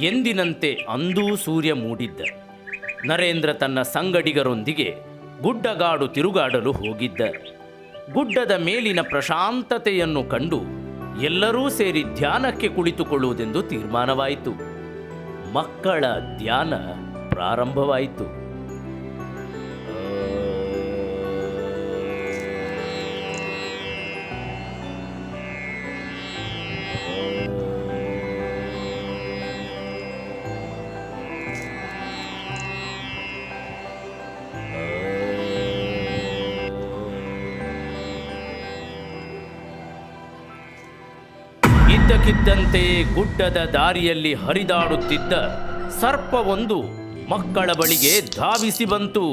ಎಂದಿನಂತೆ ಅಂದೂ ಸೂರ್ಯ ಮೂಡಿದ್ದ. ನರೇಂದ್ರ ತನ್ನ ಸಂಗಡಿಗರೊಂದಿಗೆ ಗುಡ್ಡಗಾಡು ತಿರುಗಾಡಲು ಹೋಗಿದ್ದ. ಗುಡ್ಡದ ಮೇಲಿನ ಪ್ರಶಾಂತತೆಯನ್ನು ಕಂಡು ಎಲ್ಲರೂ ಸೇರಿ ಧ್ಯಾನಕ್ಕೆ ಕುಳಿತುಕೊಳ್ಳುವುದೆಂದು ತೀರ್ಮಾನವಾಯಿತು. ಮಕ್ಕಳ ಧ್ಯಾನ ಪ್ರಾರಂಭವಾಯಿತು. ಇದ್ದಕ್ಕಿದ್ದಂತೆ ಗುಡ್ಡದ ದಾರಿಯಲ್ಲಿ ಹರಿದಾಡುತ್ತಿದ್ದ ಸರ್ಪವೊಂದು ಮಕ್ಕಳ ಬಳಿಗೆ ಧಾವಿಸಿ ಬಂತು.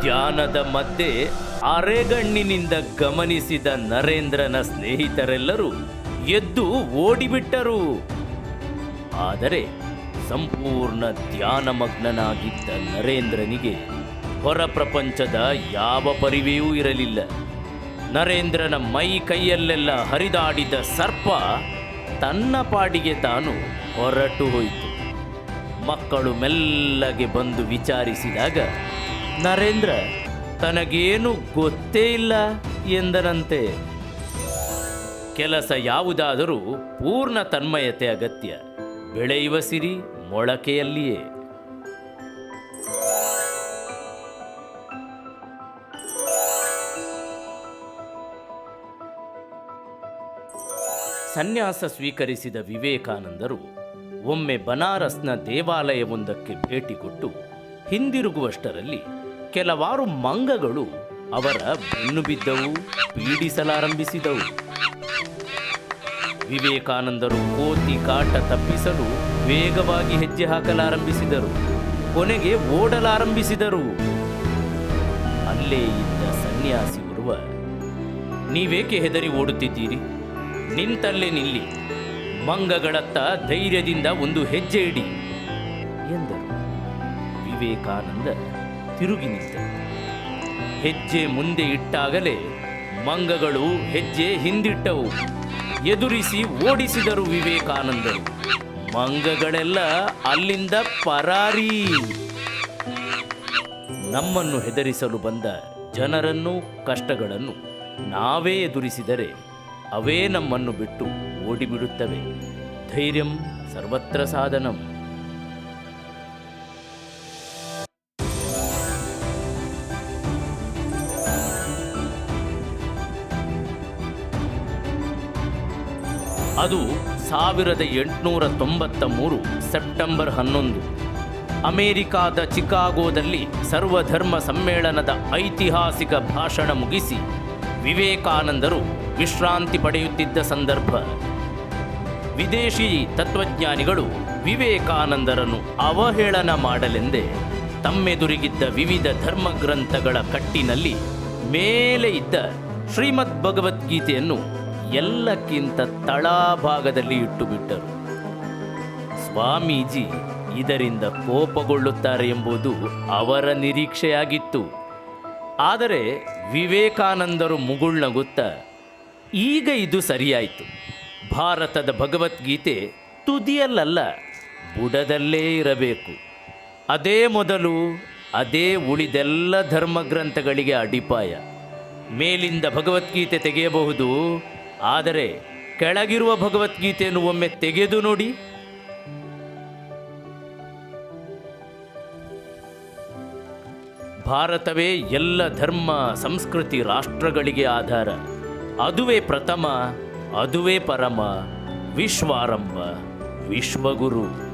ಧ್ಯಾನದ ಮಧ್ಯೆ ಅರೆಗಣ್ಣಿನಿಂದ ಗಮನಿಸಿದ ನರೇಂದ್ರನ ಸ್ನೇಹಿತರೆಲ್ಲರೂ ಎದ್ದು ಓಡಿಬಿಟ್ಟರು. ಆದರೆ ಸಂಪೂರ್ಣ ಧ್ಯಾನಮಗ್ನನಾಗಿದ್ದ ನರೇಂದ್ರನಿಗೆ ಹೊರ ಪ್ರಪಂಚದ ಯಾವ ಪರಿವೆಯೂ ಇರಲಿಲ್ಲ. ನರೇಂದ್ರನ ಮೈ ಕೈಯಲ್ಲೆಲ್ಲ ಹರಿದಾಡಿದ ಸರ್ಪ ತನ್ನ ಪಾಡಿಗೆ ತಾನು ಹೊರಟು ಹೋಯಿತು. ಮಕ್ಕಳು ಮೆಲ್ಲಗೆ ಬಂದು ವಿಚಾರಿಸಿದಾಗ, ನರೇಂದ್ರ, ತನಗೇನು ಗೊತ್ತೇ ಇಲ್ಲ ಎಂದನಂತೆ. ಕೆಲಸ ಯಾವುದಾದರೂ ಪೂರ್ಣ ತನ್ಮಯತೆ ಅಗತ್ಯ. ಬೆಳೆಯುವ ಸಿರಿ ಮೊಳಕೆಯಲ್ಲಿಯೇ. ಸನ್ಯಾಸ ಸ್ವೀಕರಿಸಿದ ವಿವೇಕಾನಂದರು ಒಮ್ಮೆ ಬನಾರಸ್ನ ದೇವಾಲಯವೊಂದಕ್ಕೆ ಭೇಟಿ ಕೊಟ್ಟು ಹಿಂದಿರುಗುವಷ್ಟರಲ್ಲಿ ಕೆಲವಾರು ಮಂಗಗಳು ಅವರ ಬೆನ್ನು ಬಿದ್ದವು, ಪೀಡಿಸಲಾರಂಭಿಸಿದವು. ವಿವೇಕಾನಂದರು ಕೋತಿ ಕಾಟ ತಪ್ಪಿಸಲು ವೇಗವಾಗಿ ಹೆಜ್ಜೆ ಹಾಕಲಾರಂಭಿಸಿದರು, ಕೊನೆಗೆ ಓಡಲಾರಂಭಿಸಿದರು. ಅಲ್ಲೇ ಇದ್ದ ಸನ್ಯಾಸಿ ನೀವೇಕೆ ಹೆದರಿ ಓಡುತ್ತಿದ್ದೀರಿ? ನಿಂತಲ್ಲೇ ನಿಲ್ಲಿ. ಮಂಗಗಳತ್ತ ಧೈರ್ಯದಿಂದ ಒಂದು ಹೆಜ್ಜೆ ಇಡಿ ಎಂದರು. ವಿವೇಕಾನಂದ ತಿರುಗಿ ನಿಂತ. ಹೆಜ್ಜೆ ಮುಂದೆ ಇಟ್ಟಾಗಲೇ ಮಂಗಗಳು ಹೆಜ್ಜೆ ಹಿಂದಿಟ್ಟವು. ಎದುರಿಸಿ ಓಡಿಸಿದರು ವಿವೇಕಾನಂದರು. ಮಂಗಗಳೆಲ್ಲ ಅಲ್ಲಿಂದ ಪರಾರಿ. ನಮ್ಮನ್ನು ಹೆದರಿಸಲು ಬಂದ ಜನರನ್ನು, ಕಷ್ಟಗಳನ್ನು ನಾವೇ ಎದುರಿಸಿದರೆ ಅವೇ ನಮ್ಮನ್ನು ಬಿಟ್ಟು ಓಡಿಬಿಡುತ್ತವೆ. ಧೈರ್ಯಂ ಸರ್ವತ್ರ ಸಾಧನಂ. ಅದು ಸಾವಿರದ ಎಂಟುನೂರ ತೊಂಬತ್ತ ಮೂರು ಸೆಪ್ಟೆಂಬರ್ ಹನ್ನೊಂದು. ಅಮೆರಿಕಾದ ಚಿಕಾಗೋದಲ್ಲಿ ಸರ್ವಧರ್ಮ ಸಮ್ಮೇಳನದ ಐತಿಹಾಸಿಕ ಭಾಷಣ ಮುಗಿಸಿ ವಿವೇಕಾನಂದರು ವಿಶ್ರಾಂತಿ ಪಡೆಯುತ್ತಿದ್ದ ಸಂದರ್ಭ. ವಿದೇಶಿ ತತ್ವಜ್ಞಾನಿಗಳು ವಿವೇಕಾನಂದರನ್ನು ಅವಹೇಳನ ಮಾಡಲೆಂದೇ ತಮ್ಮೆದುರಿಗಿದ್ದ ವಿವಿಧ ಧರ್ಮಗ್ರಂಥಗಳ ಕಟ್ಟಿನಲ್ಲಿ ಮೇಲೆ ಇದ್ದ ಶ್ರೀಮದ್ ಭಗವದ್ಗೀತೆಯನ್ನು ಎಲ್ಲಕ್ಕಿಂತ ತಳಭಾಗದಲ್ಲಿ ಇಟ್ಟುಬಿಟ್ಟರು. ಸ್ವಾಮೀಜಿ ಇದರಿಂದ ಕೋಪಗೊಳ್ಳುತ್ತಾರೆ ಎಂಬುದು ಅವರ ನಿರೀಕ್ಷೆಯಾಗಿತ್ತು. ಆದರೆ ವಿವೇಕಾನಂದರು ಮುಗುಳ್ನಗುತ್ತ ಈಗ ಇದು ಸರಿಯಾಯಿತು. ಭಾರತದ ಭಗವದ್ಗೀತೆ ತುದಿಯಲ್ಲಲ್ಲ, ಬುಡದಲ್ಲೇ ಇರಬೇಕು. ಅದೇ ಮೊದಲು, ಅದೇ ಉಳಿದೆಲ್ಲ ಧರ್ಮಗ್ರಂಥಗಳಿಗೆ ಅಡಿಪಾಯ. ಮೇಲಿಂದ ಭಗವದ್ಗೀತೆ ತೆಗೆಯಬಹುದು, ಆದರೆ ಕೆಳಗಿರುವ ಭಗವದ್ಗೀತೆಯನ್ನು ಒಮ್ಮೆ ತೆಗೆದು ನೋಡಿ. ಭಾರತವೇ ಎಲ್ಲ ಧರ್ಮ ಸಂಸ್ಕೃತಿ ರಾಷ್ಟ್ರಗಳಿಗೆ ಆಧಾರ. ಅದುವೇ ಪ್ರಥಮ ಅದುವೇ ಪರಮ ವಿಶ್ವಾರಂಭ ವಿಶ್ವಗುರು.